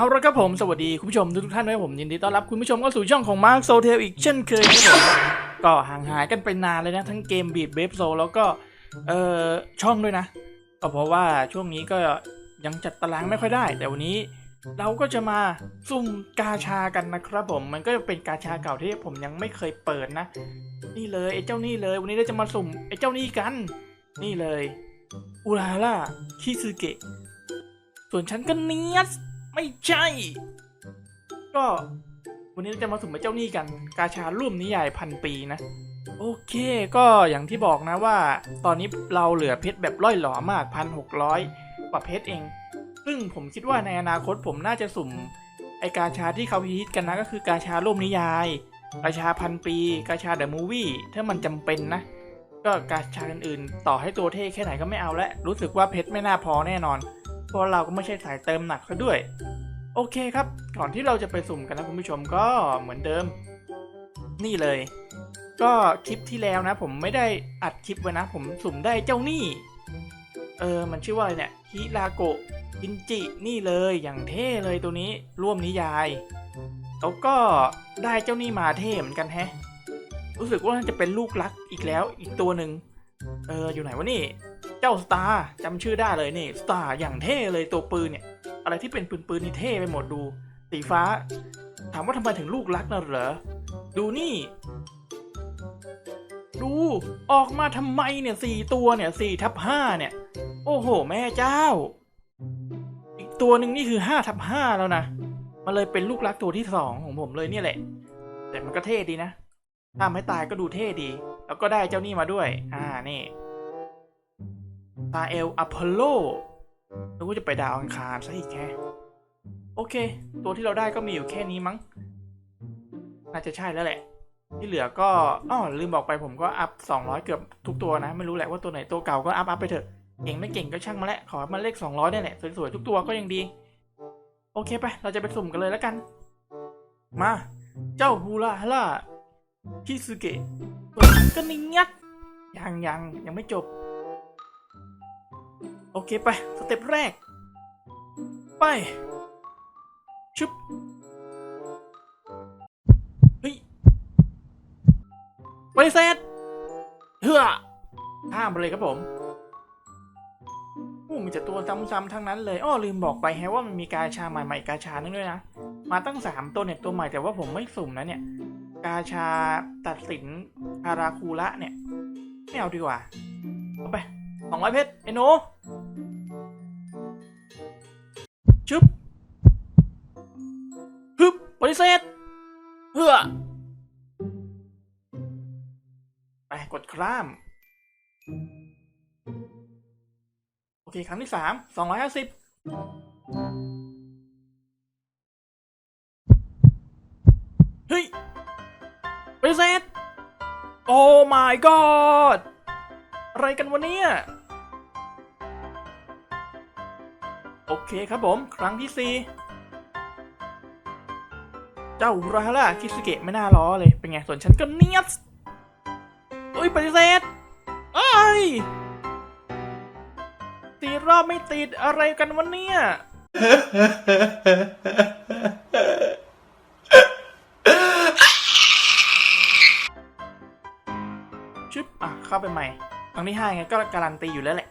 เอาละครับผมสวัสดีคุณผู้ชมทุกท่านด้วยผมยินดีต้อนรับคุณผู้ชมเข้าสู่ช่องของ Mark s o t e l อีกเช่นเคยครับผมก็ห่างหายกันไปนานเลยนะทั้งเกมบีดเบฟโซแล้วก็เอ่อช่องด้วยนะก็เพราะว่าช่วงนี้ก็ยังจัดตารางไม่ค่อยได้ แต่วันนี้เราก็จะมาซุ่มกาชากันนะครับผม มันก็จะเป็นกาชาเก่าที่ผมยังไม่เคยเปิดนะ นี่เลยไอ้เจ้านี่เลย วันนี้เราจะมาสุ่มไอ้เจ้านี่กัน นี่เลยอุราล่าคิซึเกะส่วนฉันก็เนียส ไม่ใช่ ก็ วันนี้เราจะมาสุ่มไอ้เจ้านี่กัน กาชาร่วมนิยายพันปีนะ โอเค ก็อย่างที่บอกนะว่า ตอนนี้เราเหลือเพชรแบบล่อยหลอมากพันหกร้อยกว่าเพชรเอง ซึ่งผมคิดว่าในอนาคตผมน่าจะสุ่ม ไอกาชาที่เขาฮิตกันนะก็คือกาชาร่วมนิยาย กาชาพันปี กาชาเดอะมูวี่ถ้ามันจำเป็นนะก็กาชาอื่นๆ ต่อให้ตัวเท่แค่ไหนก็ไม่เอาและ รู้สึกว่าเพชรไม่น่าพอแน่นอน เพราะเราก็ไม่ใช่สายเติมหนักซะด้วย โอเคครับ ก่อนที่เราจะไปสุ่มกันนะคุณผู้ชมก็เหมือนเดิม นี่เลย ก็คลิปที่แล้วนะ ผมไม่ได้อัดคลิปไว้นะ ผมสุ่มได้เจ้านี่ เออ มันชื่อว่าอะไรเนี่ยฮิราโกะกินจิ นี่เลยอย่างเท่เลยตัวนี้ร่วมนิยายแล้วก็ได้เจ้านี่มาเท่เหมือนกันแฮะ รู้สึกว่าน่าจะเป็นลูกรักอีกแล้วอีกตัวหนึ่ง เอออยู่ไหนวะนี่เจ้าสตาร์จำชื่อได้เลยนี่สตาร์อย่างเท่เลยตัวปืนเนี่ย อะไรที่เป็นปืนปืนนี่เท่ไปหมดดูสีฟ้า ถามว่าทำไมถึงลูกรักนะเหรอดูนี่ ดูออกมาทำไมเนี่ยสี่ตัวเนี่ยสี่ทับห้าเนี่ย โอ้โห แม่เจ้า อีกตัวหนึ่งนี่คือห้าทับห้าแล้วนะมันเลยเป็นลูกรักตัวที่สองของผมเลยเนี่ยแหละ แต่มันก็เท่ดีนะถ้าไม่ตายก็ดูเท่ดี แล้วก็ได้เจ้านี่มาด้วย อ่า นี่ตาเอลอพอลโลนึกว่าจะไปดาวอังคารซะอีกแค่โอเค ตัวที่เราได้ก็มีอยู่แค่นี้มั้ง น่าจะใช่แล้วแหละ ที่เหลือก็อ้อลืมบอกไปผมก็อัพ 200 เกือบทุกตัวนะ ไม่รู้แหละว่าตัวไหนตัวเก่าก็อัพอัพไปเถอะ เก่งไม่เก่งก็ช่างมาแล้วขอให้มันเลข 200 ได้แหละ สวยๆ ทุกตัวก็ยังดี โอเคไป เราจะไปสุ่มกันเลยแล้วกัน มา เจ้าฮูลาฮาร่า คิสุเกะตัวก็นิ่งยัดยังยังยังไม่จบ โอเคไป สเต็ปแรก ไป ชุบ เฮ้ยบริเซตเฮือข้ามไปเลยครับผมโอ้มีแต่ตัวซ้ำๆทั้งนั้นเลย อ้อลืมบอกไปแฮะว่ามันมีกาชาใหม่ๆกาชานึงด้วยนะ มาตั้งสามตัวเนี่ยตัวใหม่แต่ว่าผมไม่สุ่มนะเนี่ย กาชาตัดสินคาราคูระเนี่ยไม่เอาดีกว่า เอาไปสองร้อยเพชรไอ้หนูชึบฮึบบริเซตเพื่อไปกดคราม โอเค ครั้งที่สามสองร้อยห้าสิบ บริเซตโอ้ my god อะไรกันวะเนี่ย โอเคครับผม ครั้งที่สี่เจ้าราฮาร่าคิสเกะไม่น่าล้อเลย เป็นไง ส่วนฉันก็เนียสเอ้ยปฏิเสธเอ้ยตีรอบไม่ติดอะไรกันวะเนี่ย เข้าไปใหม่ ครั้งที่ห้าไงก็การันตีอยู่แล้วแหละ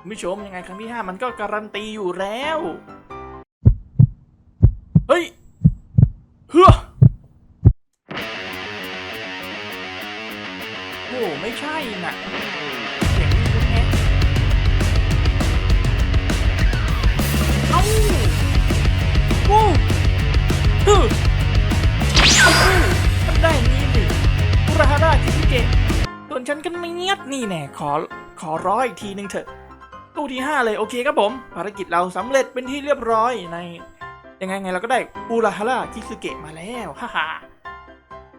คุณผู้ชมยังไงครั้งที่ห้ามันก็การันตีอยู่แล้ว เฮ้ย เฮ้อโอ้ไม่ใช่น่ะเสียงนี่คุณแฮะเอ้าโอ้ฮึอ้ามันได้นี่ดิอุราฮาร่าคิสเกะ ส่วนฉันก็ไม่เงียบนี่แน่ขอขอร้อยอีกทีนึงเถอะ ตู้ที่ 5 เลยโอเคครับผม ภารกิจเราสำเร็จเป็นที่เรียบร้อยใน ยังไงไงเราก็ได้อูราฮาร่าคิสึเกะมาแล้วฮ่าฮ่า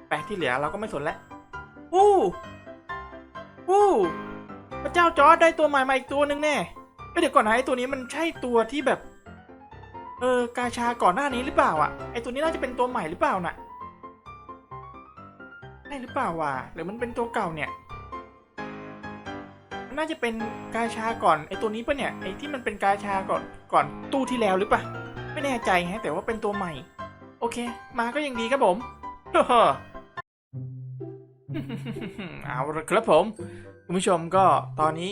แปลที่เหลือเราก็ไม่สนแล้ววู้วู้พระเจ้าจอร์ดได้ตัวใหม่มาอีกตัวหนึ่งแน่เอ้ยเดี๋ยวก่อนนะไอตัวนี้มันใช่ตัวที่แบบ เออกาชาก่อนหน้านี้หรือเปล่าอะไอตัวนี้น่าจะเป็นตัวใหม่หรือเปล่าน่ะ ใช่หรือเปล่าวะหรือมันเป็นตัวเก่าเนี่ยมันน่าจะเป็นกาชาก่อนไอตัวนี้ปะเนี่ยไอที่มันเป็นกาชาก่อนก่อนตู้ที่แล้วหรือปะไม่แน่ใจฮะแต่ว่าเป็นตัวใหม่ โอเค มาก็ยังดีครับผมเอาละครับผม คุณผู้ชมก็ตอนนี้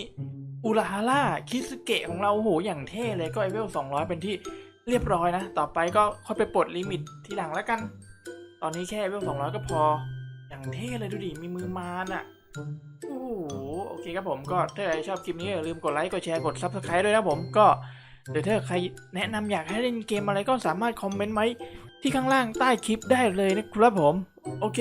อุราฮาร่าคิสเกะของเราโอ้โหอย่างเท่เลยก็ไอเวล200 เป็นที่เรียบร้อยนะ ต่อไปก็ค่อยไปปลดลิมิตทีหลังแล้วกัน ตอนนี้แค่เวล200 ก็พอ อย่างเท่เลยดูดิ มีมือมานอะ่ะ โอ้โห โอเคครับผมก็ถ้าใครชอบคลิปนี้อย่าลืมกดไลค์ กดแชร์ กด Subscribe ด้วยนะผมก็เดี๋ยวถ้าใครแนะนำอยากให้เล่นเกมอะไรก็สามารถคอมเมนต์ไว้ที่ข้างล่างใต้คลิปได้เลยนะครับผม โอเค